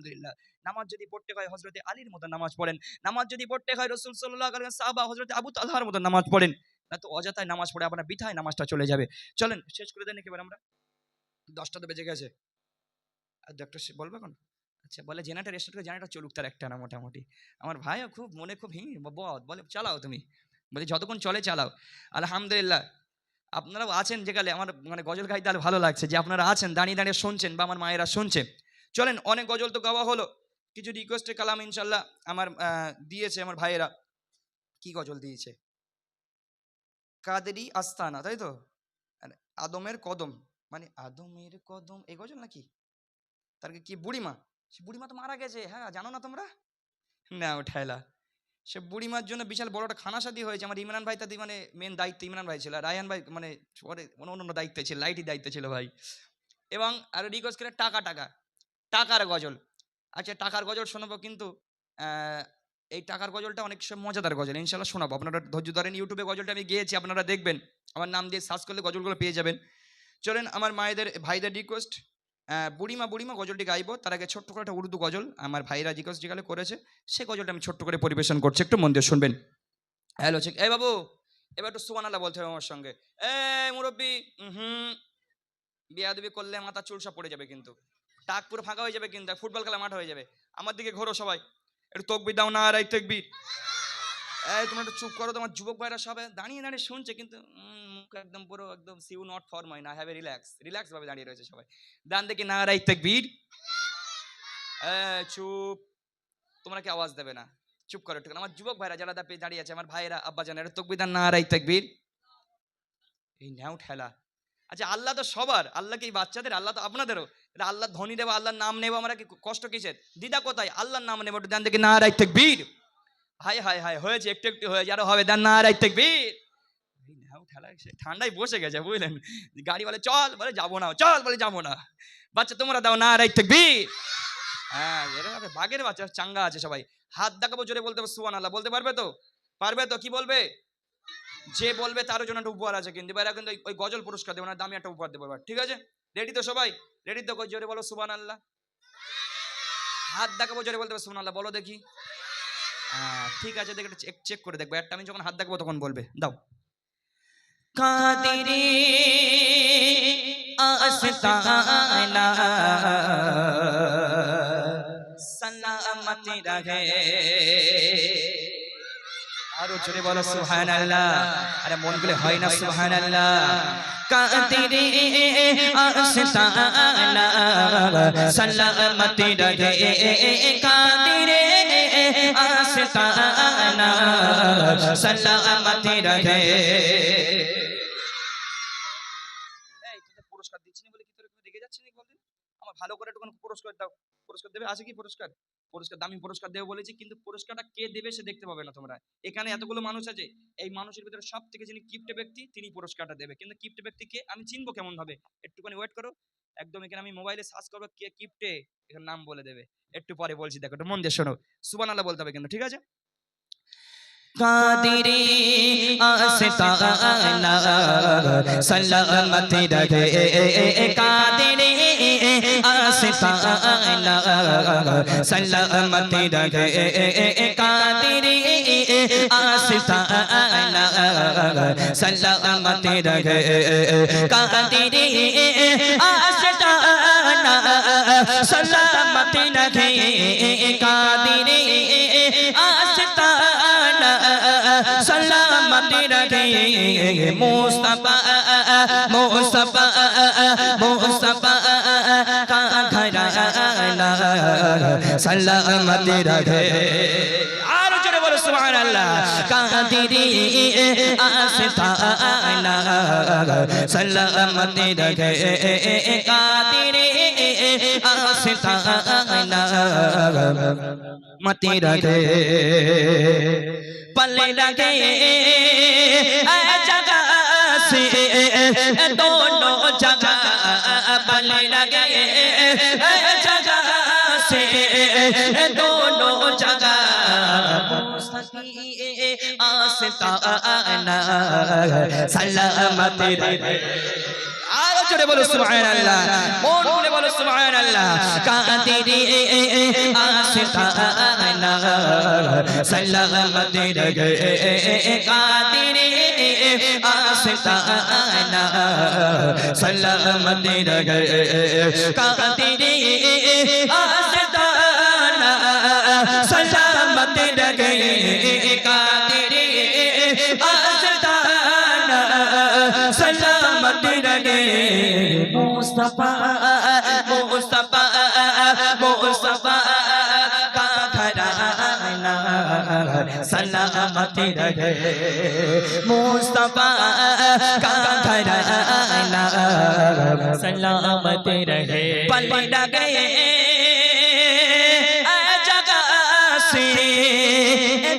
আলহামদুলিল্লাহ। নামাজ যদি পড়তে হয় হজরতে আলীর মতো নামাজ পড়েন। নামাজ যদি পড়তে হয় রসুল সাল্লাহ সাহাবা হজরতে আবু তালহার মতো নামাজ পড়েন, না তো অযথায় নামাজ পড়ে আপনার বিথায় নামাজটা চলে যাবে। চলেন, শেষ করে দেন একেবারে আমরা। দশটা তো বেজে গেছে। আর সে- বলবে এখন আচ্ছা বলে জেনারেটার স্টার্ট করে জেনারেটার চলুক তার একটা না, মোটামুটি। আমার ভাইও খুব মনে খুব হিং বদ, বলে চালাও তুমি। বলে যতক্ষণ চলে চালাও। আলহামদুলিল্লাহ। আপনারাও আছেন যেকালে আমার মানে গজল গাইতে ভালো লাগছে যে আপনারা আছেন, দাঁড়িয়ে দাঁড়িয়ে শুনছেন বা আমার মায়েরা শুনছে। চলেন, অনেক গজল তো গাওয়া হলো। কিছু রিকোয়েস্টের কালাম ইনশাল্লাহ আমার দিয়েছে আমার ভাইয়েরা। কি গজল দিয়েছে? কাদেরি আস্তানা, তাই তো? আর আদমের কদম মানে আদমের কদম, এই গজল নাকি? তার কি বুড়িমা? সে বুড়িমা তো মারা গেছে হ্যাঁ জানো না তোমরা? না, উঠাইলা। সে বুড়িমার জন্য বিশাল বড় একটা খানাসাদি হয়েছে। আমার ইমরান ভাই তাদের মানে মেন দায়িত্ব ইমরান ভাই ছিল। রায়হান ভাই মানে পরে অন্য অন্য দায়িত্বে ছিল লাইটই দায়িত্ব ছিল ভাই। এবং আর রিকোয়েস্ট করে টাকা টাকা। টাকার গজল। আচ্ছা টাকার গজল শোনাবো কিন্তু এই টাকার গজলটা অনেক সময় মজাদার গজল, ইনশাল্লাহ শোনাবো। আপনারা ধৈর্য ধরেন ইউটিউবে গজলটা আমি গিয়েছি, আপনারা দেখবেন। আমার নাম দিয়ে সার্চ করলে গজলগুলো পেয়ে যাবেন। চলেন, আমার মায়েদের, ভাইদের রিকোয়েস্ট বুড়িমা বুড়িমা গজলটি গাইবো। তার আগে ছোট্ট করে একটা উর্দু গজল, আমার ভাইরা রিকোয়েস্ট যেগুলো করেছে, সে গজলটা আমি ছোট্ট করে পরিবেশন করছি, একটু মন দিয়ে শুনবেন। হ্যালো, ঠিক, এই বাবু, এবার একটু সুবান আল্লাহ বলতে হবে আমার সঙ্গে। এ মুরব্বী হুম বিয়াদবি করলে মাথা চুল সব পড়ে যাবে কিন্তু। টাক পুরো ফাঁকা হয়ে যাবে কিন্তু ফুটবল খেলা মাঠ হয়ে যাবে। আমার দিকে ঘোরো সবাই। একটু তকবি দাও না রাই তকবি এই, তোমরা একটু চুপ করো, তোমার যুবক ভাইরা সবাই দাঁড়িয়ে দাঁড়িয়ে শুনছে, কিন্তু মুখ একদম পুরো একদম সিউ নট ফর মাই না। হ্যাভ এ রিল্যাক্স রিল্যাক্স ভাবে দাঁড়িয়ে রয়েছে সবাই। ডান দিকে না রাই তকবীর। চুপ। তোমরা কি আওয়াজ দেবে না? চুপ করো একটু আমার যুবক ভাইরা যারা দাঁড়িয়ে দাঁড়িয়ে আছে, আমার ভাইয়েরা আব্বা জানেরা তকবিদার না রাই তকবীর। এই, নাও ঠেলা। আচ্ছা আল্লাহ তো সবার। আল্লাহ কি বাচ্চাদের? আল্লাহ তো আপনাদেরও। তাহলে আল্লাহ ধনী দেবো, আল্লাহর নাম নেব, আমরা কি কষ্ট কিসের? দিদা কোথায়? আল্লাহর নাম নেব, একটু দেন দেখি না রাই বীর হাই হাই হাই হয়েছে, একটু একটু হয়েছে, আরও হবে, দেন না রাই বীর এই নাও ঠেলা সে ঠান্ডায় বসে গেছে, বুঝলেন? গাড়ি বলে, চল, বলে যাব না, চল, বলে যাব না। বাচ্চা, তোমরা দাও না রাই বীর হ্যাঁ বাঘের বাচ্চা, চাঙ্গা আছে সবাই। হাত দেখাবো, জোরে বলতে হবে সুবান আল্লাহ বলতে পারবে তো? পারবে তো? কি বলবে? যে বলবে তারও জন্য একটা উপহার আছে কিন্তু, এবার কিন্তু ওই- গজল পুরস্কার দেবো না, দামি একটা উপহার দেবো ঠিক আছে? রেডি তো সবাই? রেডি তো জোরে বলো সুবান আল্লাহ হাত দেখাবো, জোরে বলতে সুবান আল্লাহ বলো দেখি। ঠিক আছে, দেখে চেক চেক করে দেখব, একটা আমি যখন হাত দেখাবো তখন বলবে, দাও। কাদিরে আস্তানা। সালামতি রাহে আরও জোরে বলো সুবহানাল্লাহ। আরে মনগুলো হয় না সুবহানাল্লাহ। কাদিরে আস্তানা সালামতি রাহে আস্তানা সালামতি রাহে পুরস্কার দিচ্ছি বলে কি তোর এখানে রেগে যাচ্ছিস নাকি বলদিন আমার ভালো করে একটু পুরস্কার দাও। পুরস্কার দেবে? আছে কি পুরস্কার? পুরস্কার, দামি পুরস্কার দেবে বলেছি, কিন্তু পুরস্কারটা কে দেবে সে দেখতে পাবে না তোমরা। এখানে এতগুলো মানুষ আছে, এই মানুষের ভিতরে সব থেকে যিনি কিপ্টে ব্যক্তি, তিনি পুরস্কারটা দেবে। কিন্তু কিপ্টে ব্যক্তিকে আমি চিনবো কেমন ভাবে একটুখানি ওয়েট করো। একদম এখানে আমি মোবাইলে সার্চ করব কে কিপ্টে এখানে নাম বলে দেবে। একটু পরে বলছি, দেখো মন দিয়ে শোনো। সুবান আল্লাহ বলতে হবে কিন্তু, ঠিক আছে? কাদিরে আস্তানা সালামতি রাখে। কাদিরে রাখে কাদিরে আস্তানা সালামতি রাখে কাদিরে আস্তানা সালামতি রাখে কাদিরে আস্তানা সালামতি রাখে মুস্তাফা মুস্তাফা মুস্তাফা কা ঘরানা সালামতি রাখে আর জোরে বলো সুবহানাল্লাহ কাদিরি আস্তানা সালামতি রাখে কাদিরি আস্তানা মতি রাখে পলে রাখে জগা সে তো दोनों जगह आस्ताना सलामत रहे আরো জোরে বলো সুবহানাল্লাহ মন খুলে বলো সুবহানাল্লাহ কাদিরে আশিকানা সালামত রগে কাদিরে আশিকানা সালামত রগে কাদিরে مدین ہے مصطفیٰ کا گھرانا سلامت رہے پلٹ گئے جگہ سے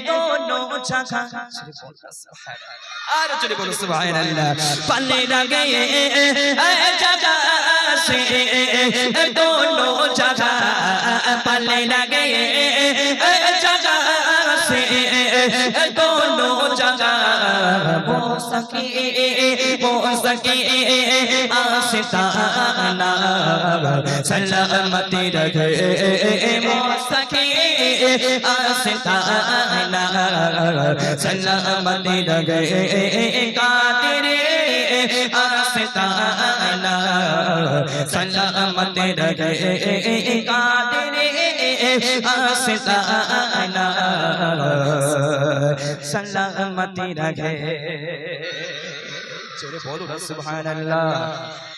دونوں جگہ আর চলে বলো সুবহানাল্লাহ পালে লাগে জাগা সে দোনো জাগা পালে লাগে दोनों जगह वो सके वो सके आशिकाना सलामती रखे वो सके आशिकाना सलामती रखे कादिरे आशिकाना सलामती रखे कादिरे आशिकाना সালামতি রাখে। বলো না সুবহানাল্লাহ।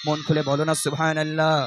মন খুলে বলো না সুবহানাল্লাহ।